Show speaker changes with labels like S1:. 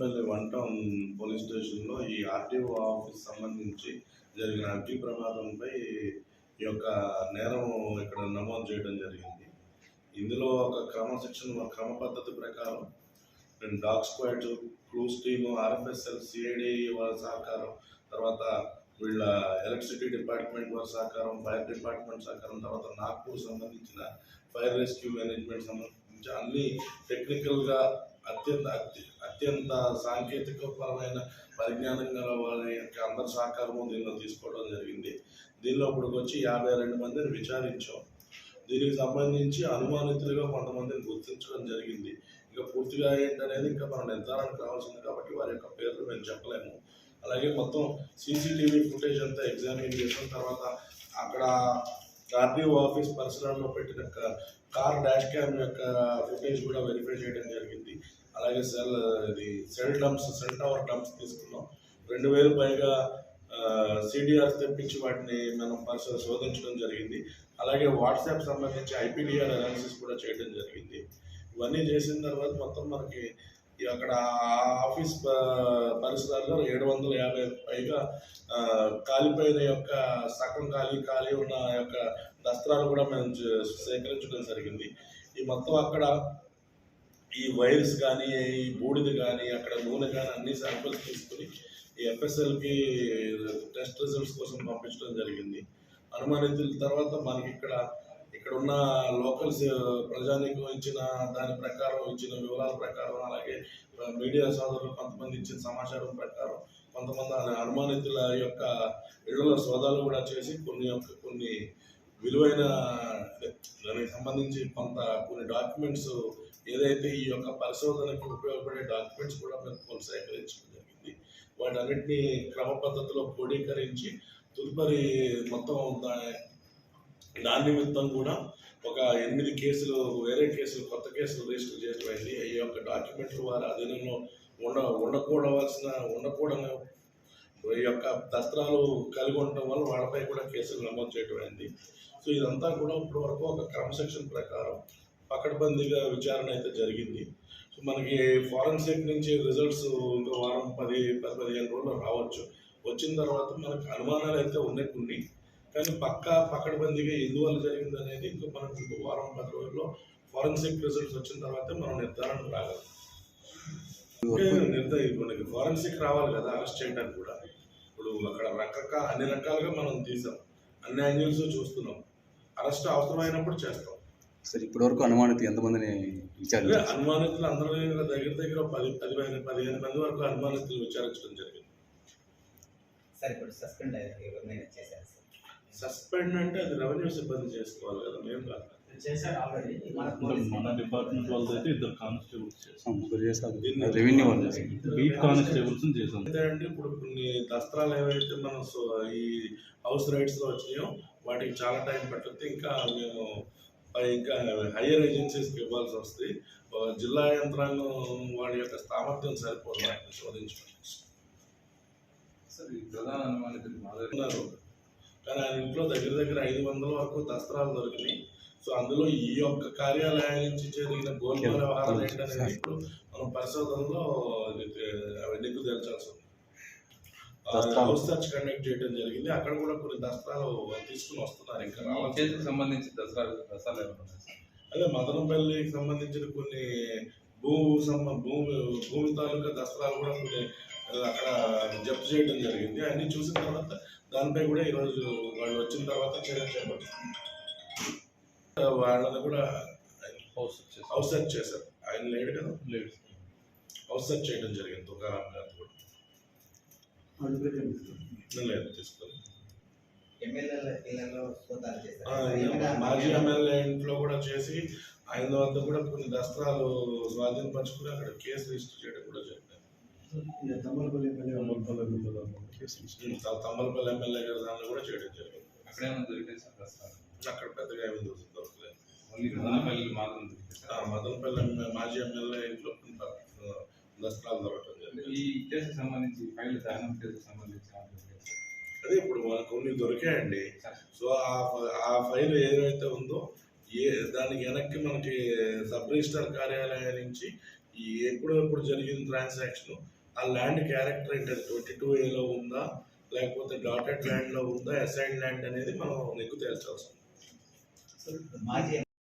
S1: Madanapalle one town police స్టేషన్లో ఈ RTO office సంబంధించి జరిగిన అగ్ని ప్రమాదంపై ఈ యొక్క నేరం ఇక్కడ నమోదు చేయడం జరిగింది. ఇందులో ఒక క్రమశిక్షణ క్రమ పద్ధతి ప్రకారం రెండు dog squad clues team RFSL CID వారి సహకారం తర్వాత వీళ్ళ ఎలక్ట్రిసిటీ డిపార్ట్మెంట్ వారి సహకారం ఫైర్ డిపార్ట్మెంట్ సహకారం తర్వాత నాగ్పూర్ సంబంధించిన ఫైర్ రెస్క్యూ మేనేజ్మెంట్ సంబంధించి అన్ని టెక్నికల్గా అత్యంత అత్య అత్యంత సాంకేతికపరమైన పరిజ్ఞానం గల వారి యొక్క అందరి సహకారము దీనిలో తీసుకోవడం జరిగింది. దీనిలో ఇప్పటికి వచ్చి యాభై రెండు మందిని విచారించాం. దీనికి సంబంధించి అనుమానితులుగా కొంతమందిని గుర్తించడం జరిగింది. ఇక పూర్తిగా ఏంటనేది ఇంకా మనం నిర్ధారణ కావాల్సింది కాబట్టి వారి యొక్క పేర్లు మేము చెప్పలేము. అలాగే మొత్తం సీసీటీవీ ఫుటేజ్ అంతా ఎగ్జామిన్ చేసిన తర్వాత అక్కడ ఆర్టీఓ ఆఫీస్ పరిసరాల్లో పెట్టిన కార్ డాష్ క్యామ్ యొక్క ఫుటేజ్ కూడా వెరిఫై చేయడం జరిగింది. అలాగే సెల్ ఇది cell dumps cell tower dumps తీసుకున్నాం. రెండు వేలు పైగా సిడిఆర్స్ తెప్పించి వాటిని మనం పరిసర శోధించడం జరిగింది. అలాగే వాట్సాప్ సంబంధించి ఐపీడిఆర్ అనాలిసిస్ కూడా చేయడం జరిగింది. ఇవన్నీ చేసిన తర్వాత మొత్తం మనకి అక్కడ ఆఫీస్ పరిసరాల్లో ఏడు వందల యాభై పైగా కాలిపోయిన యొక్క సగం ఖాళీ ఖాళీ ఉన్న యొక్క దస్త్రాలు కూడా మేము చే- సేకరించడం జరిగింది. ఈ మొత్తం అక్కడ ఈ వైర్స్ కానీ ఈ బూడిద కానీ అక్కడ నూనె కానీ అన్ని శాంపిల్స్ తీసుకుని ఈ ఎఫ్ఎస్ఎల్కి టెస్ట్ రిజల్ట్స్ కోసం పంపించడం జరిగింది. అనుమానితుల తర్వాత మనకి ఇక్కడ ఇక్కడ ఉన్న లోకల్స్ ప్రజానికి ఇచ్చిన దాని ప్రకారం ఇచ్చిన వివరాల ప్రకారం అలాగే మీడియా సోదరులు కొంతమంది ఇచ్చిన సమాచారం ప్రకారం కొంతమంది అనుమానితుల యొక్క ఇళ్ళలో సోదాలు కూడా చేసి కొన్ని యొక్క కొన్ని విలువైన దానికి సంబంధించి కొంత కొన్ని డాక్యుమెంట్స్ ఏదైతే ఈ యొక్క పరిశోధనకు ఉపయోగపడే డాక్యుమెంట్స్ కూడా మేము కొన్ని సేకరించడం జరిగింది. వాటన్నిటిని క్రమ పద్ధతిలో క్రోడీకరించి తదుపరి మొత్తం దాని నిమిత్తం కూడా ఒక ఎనిమిది కేసులు వేరే కేసులు కొత్త కేసులు రిజిస్టర్ చేయడం ఈ యొక్క డాక్యుమెంట్లు వారి అధీనంలో ఉండ ఉండకూడవలసిన ఉండకూడని ఈ యొక్క దస్త్రాలు కలిగి ఉండటం వల్ల వాళ్ళపై కూడా కేసులు నమోదు చేయటమైంది సో ఇదంతా కూడా ఇప్పటి వరకు ఒక క్రమశిక్షణ ప్రకారం పకడ్బందీగా విచారణ అయితే జరిగింది. సో మనకి ఫారెన్సిక్ నుంచి రిజల్ట్స్ ఇంకో వారం పది పది పదిహేను రోజులు రావచ్చు. వచ్చిన తర్వాత మనకు అనుమానాలు అయితే ఉన్నాయి కొన్ని. కానీ పక్కా పకడ్బందీగా ఎందువల్ల జరిగింది అనేది ఇంకో మనకు ఇంకో వారం పది రోజుల్లో ఫారెన్సిక్ రిజల్ట్స్ వచ్చిన తర్వాత మనం నిర్ధారణ రాగలం. నిర్ధారణ మనకి ఫారెన్సిక్ రావాలి కదా అరెస్ట్ చేయడానికి కూడా. ఇప్పుడు అక్కడ రకరకాల అన్ని రకాలుగా మనం తీసాం. అన్ని యాంగిల్స్ చూస్తున్నాం. అరెస్ట్ అవసరమైనప్పుడు చేస్తాం.
S2: సార్ ఇప్పటివరకు అనుమానిత ఎంతమందిని
S1: అదే
S2: విచారించారు
S1: అనుమానితులు అందరూ దగ్గర దగ్గర పది పదిహేను పదిహేను మంది వరకు అనుమానితులు విచారించడం జరిగింది.
S3: సార్ ఇప్పుడు సస్పెండ్ ఎవరినైనా చేశారు
S1: సస్పెండ్ అంటే అది రెవెన్యూ సిబ్బంది చేసుకోవాలి కదా మేము కాదు.
S3: మన
S4: డిపార్ట్మెంట్ వాళ్ళతో అయితే ఇద్దరు కానిస్టేబుల్స్ చేసాం
S2: చేశారు. రెవెన్యూ వాళ్ళు చేశారు.
S4: బీట్ కానిస్టేబుల్స్ చేసాం
S1: అంటే ఇప్పుడు కొన్ని దస్త్రాలు ఏవైతే మనం సో ఈ హౌస్ రైట్స్లో వచ్చినాయో వాటికి చాలా టైం పట్టుద్ది ఇంకా మేము ఇంకా హయ్యర్ ఏజెన్సీస్కి ఇవ్వాల్సి వస్తుంది జిల్లా యంత్రాంగం వాళ్ళ యొక్క సామర్థ్యం సరిపోదు. వాటిని శోధించడానికి ఉన్నారు. కానీ ఆయన ఇంట్లో దగ్గర దగ్గర ఐదు వందల వరకు దస్త్రాలు దొరికినాయి. సో అందులో ఈ యొక్క కార్యాలయం నుంచి జరిగిన గోల్మాల వ్యవహారాలు ఏంటనేది ఇప్పుడు మనం పరిశోధనలో నిగ్గు తేల్చాల్సి ఉంది. హౌస్ సర్చ్ కండక్ట్ చేయడం జరిగింది. అక్కడ కూడా కొన్ని దస్త్రాలు తీసుకుని వస్తున్నారు. ఇంకా
S5: కేసుకు సంబంధించి దసరా దసరాలు ఏమైనా ఉన్నాయి సార్?
S1: అదే మదనపల్లికి సంబంధించిన కొన్ని భూ సంబ భూమి భూమి తాలూకా దస్త్రాలు కూడా కొన్ని అక్కడ జప్తు చేయడం జరిగింది. అన్ని చూసిన తర్వాత దానిపై కూడా ఈరోజు వాళ్ళు వచ్చిన తర్వాత చర్య చేపట్టారు. వాళ్ళని కూడా
S4: హౌస్
S1: సెర్చ్ చేశారు. ఆయన లేడు కదా?
S4: లేదు
S1: హౌస్ సెర్చ్ చేయడం జరిగింది. తుకారాం గారు కూడా. లేదు తీసుకోలేదు మాజీ ఎమ్మెల్యే ఇంట్లో కూడా చేసి ఆయన వద్ద కూడా కొన్ని దస్త్రాలు స్వాధీనపరచుకుని అక్కడ కేసు రిజిస్టర్ చేయడం కూడా జరిగింది. ఉమ్, త- తమ్మలపల్లి ఎమ్మెల్యే గారి దానిలో కూడా చేయడం. జరిగింది.
S5: అక్కడ ఏమైనా దొరికాయి సార్ దసరాలు
S1: అక్కడ పెద్దగా ఏమి దొరకలేదు.
S5: మదనపల్లి మాత్రం
S1: మదనపల్లి మాజీ ఎమ్మెల్యే ఇంట్లో దస్త్రాలు దొరకడం జరిగింది.
S5: ఈ కేసుకు సంబంధించి ఫైల్ దహనం కేసుకు సంబంధించి?
S1: అదే ఇప్పుడు మనకు కొన్ని దొరికాయండి. సో ఆ ఫ- ఆ ఫైల్ ఏదైతే ఉందో ఏ దానికి వెనక్కి మనకి సబ్ రిజిస్టర్ కార్యాలయం నుంచి ఈ ఎప్పుడు జరిగిన ట్రాన్సాక్షన్ ఆ ల్యాండ్ క్యారెక్టర్ ఏంటంటే ట్వంటీ టూ ఏలో ఉందా? లేకపోతే డాటెడ్ ల్యాండ్లో ఉందా? అసైన్ ల్యాండ్ అనేది మనం నెగ్గు తేల్చాల్సి ఉంది